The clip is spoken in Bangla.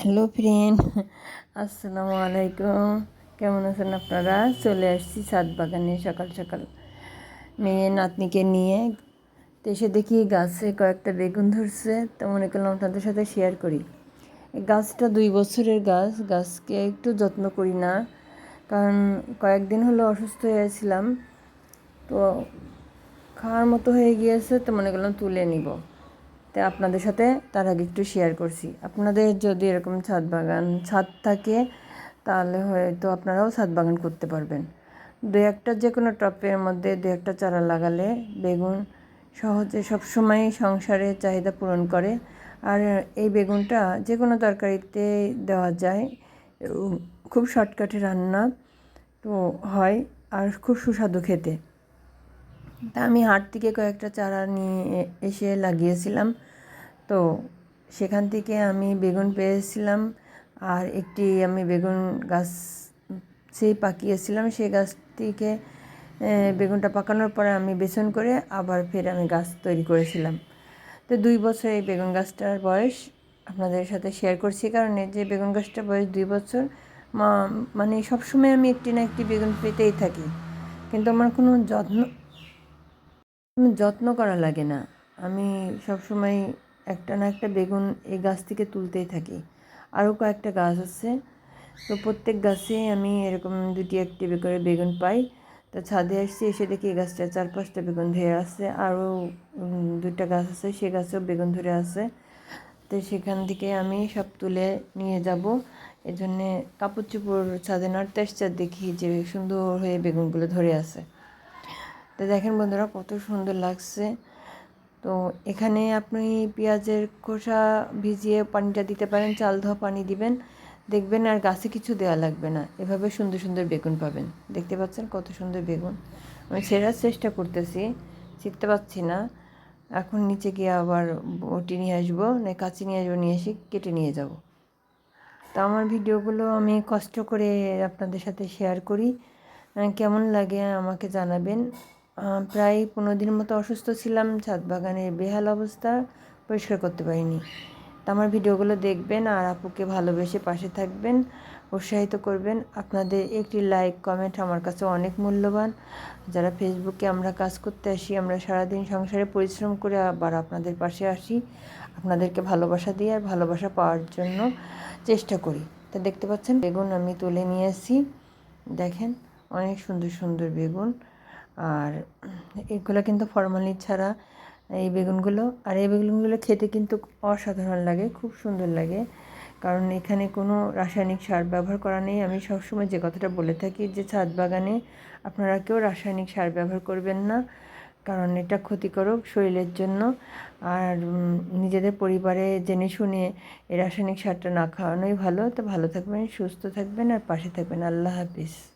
হ্যালো ফ্রেন্ড, আসসালামু আলাইকুম। কেমন আছেন আপনারা? চলে আসছি ছাদ বাগানে সকাল সকাল। মেয়ে নাতনিকে নিয়ে। তো এসে দেখি গাছে কয়েকটা বেগুন ধরছে। তো মনে করলাম আপনাদের সাথে শেয়ার করি। গাছটা দুই বছরের গাছ, গাছকে একটু যত্ন করি না। কারণ কয়েকদিন হলো অসুস্থ হয়েছিলাম। তো খাওয়ার মতো হয়ে গিয়েছে, তো মনে করলাম তুলে নিব। তো আপনাদের সাথে তার আগে একটু শেয়ার করছি। আপনাদের যদি এরকম ছাদ বাগান, ছাদ থাকে, তাহলে হয়তো আপনারাও ছাদ বাগান করতে পারবেন। দু একটা যে কোনো টপের মধ্যে দু একটা চারা লাগালে বেগুন সহজে সবসময় সংসারে চাহিদা পূরণ করে। আর এই বেগুনটা যে কোনো তরকারিতে দেওয়া যায় খুব শর্টকাটে রান্না তো হয়, আর খুব সুস্বাদু খেতে। তা আমি হাট থেকে কয়েকটা চারা নিয়ে এসে লাগিয়েছিলাম। তো সেখান থেকে আমি বেগুন পেয়েছিলাম আর একটি আমি বেগুন গাছ সেই পাকিয়েছিলাম। সেই গাছ থেকে বেগুনটা পাকানোর পরে আমি বেসন করে আবার ফের আমি গাছ তৈরি করেছিলাম। তো দুই বছর এই বেগুন গাছটার বয়স আপনাদের সাথে শেয়ার করছি কারণে যে বেগুন গাছটার বয়স দুই বছর মানে সবসময় আমি একটি না একটি বেগুন পেতেই থাকি। কিন্তু আমার কোনো যত্ন যত্ন করা লাগে না। আমি সবসময় একটা না একটা বেগুন এই গাছ থেকে তুলতেই থাকি। আরও কয়েকটা গাছ আছে। তো প্রত্যেক গাছে আমি এরকম দুটি একটি করে বেগুন পাই। তো ছাদে আসছি, এসে দেখি এই গাছটা চার পাঁচটা বেগুন ধরে আছে। আরও দুইটা গাছ আছে, সে গাছেও বেগুন ধরে আছে। তো সেখান থেকে আমি সব তুলে নিয়ে যাব। এজন্যে কাপড় চুপড় ছাদে নাড়তে আসছে দেখি যে সুন্দর হয়ে বেগুনগুলো ধরে আছে। তো দেখেন বন্ধুরা, কত সুন্দর লাগছে। তো এখানে আপনি পেঁয়াজের খোসা ভিজিয়ে পানিটা দিতে পারেন, চাল ধোয়া পানি দিবেন। দেখবেন আর গাছে কিছু দেওয়া লাগবে না। এভাবে সুন্দর সুন্দর বেগুন পাবেন। দেখতে পাচ্ছেন কত সুন্দর বেগুন। আমি সেরার চেষ্টা করতেছি শিখতে পাচ্ছি না। এখন নিচে গিয়ে আবার ওটি নিয়ে আসব, না কাঁচি নিয়ে আসব, নিয়ে এসে কেটে নিয়ে যাব। তো আমার ভিডিওগুলো আমি কষ্ট করে আপনাদের সাথে শেয়ার করি। কেমন লাগে আমাকে জানাবেন। প্রায় পনেরো দিন মতো অসুস্থ ছিলাম, ছাদ বাগানের বেহাল অবস্থা পরিষ্কার করতে পারিনি। তো আমার ভিডিওগুলো দেখবেন আর আপুকে ভালোবেসে পাশে থাকবেন, উৎসাহিত করবেন। আপনাদের একটি লাইক কমেন্ট আমার কাছে অনেক মূল্যবান। যারা ফেসবুকে আমরা কাজ করতে আসি, আমরা সারাদিন সংসারে পরিশ্রম করে আবার আপনাদের পাশে আসি। আপনাদেরকে ভালোবাসা দিয়ে আর ভালোবাসা পাওয়ার জন্য চেষ্টা করি। তা দেখতে পাচ্ছেন, বেগুন আমি তুলে নিয়ে আসি। দেখেন, অনেক সুন্দর সুন্দর বেগুন। আর এগুলো কিন্তু ফরমালিন ছাড়া এই বেগুনগুলো, আর এই বেগুনগুলো খেতে কিন্তু অসাধারণ লাগে, খুব সুন্দর লাগে। কারণ এখানে কোনো রাসায়নিক সার ব্যবহার করা নেই। আমি সবসময় যে কথাটা বলে থাকি যে ছাদ বাগানে আপনারা কেউ রাসায়নিক সার ব্যবহার করবেন না, কারণ এটা ক্ষতিকারক শরীরের জন্য। আর নিজেদের পরিবারে জেনে শুনে এই রাসায়নিক সারটা না খাওয়ানোই ভালো। তো ভালো থাকবেন, সুস্থ থাকবেন, আর পাশে থাকবেন। আল্লাহ হাফিজ।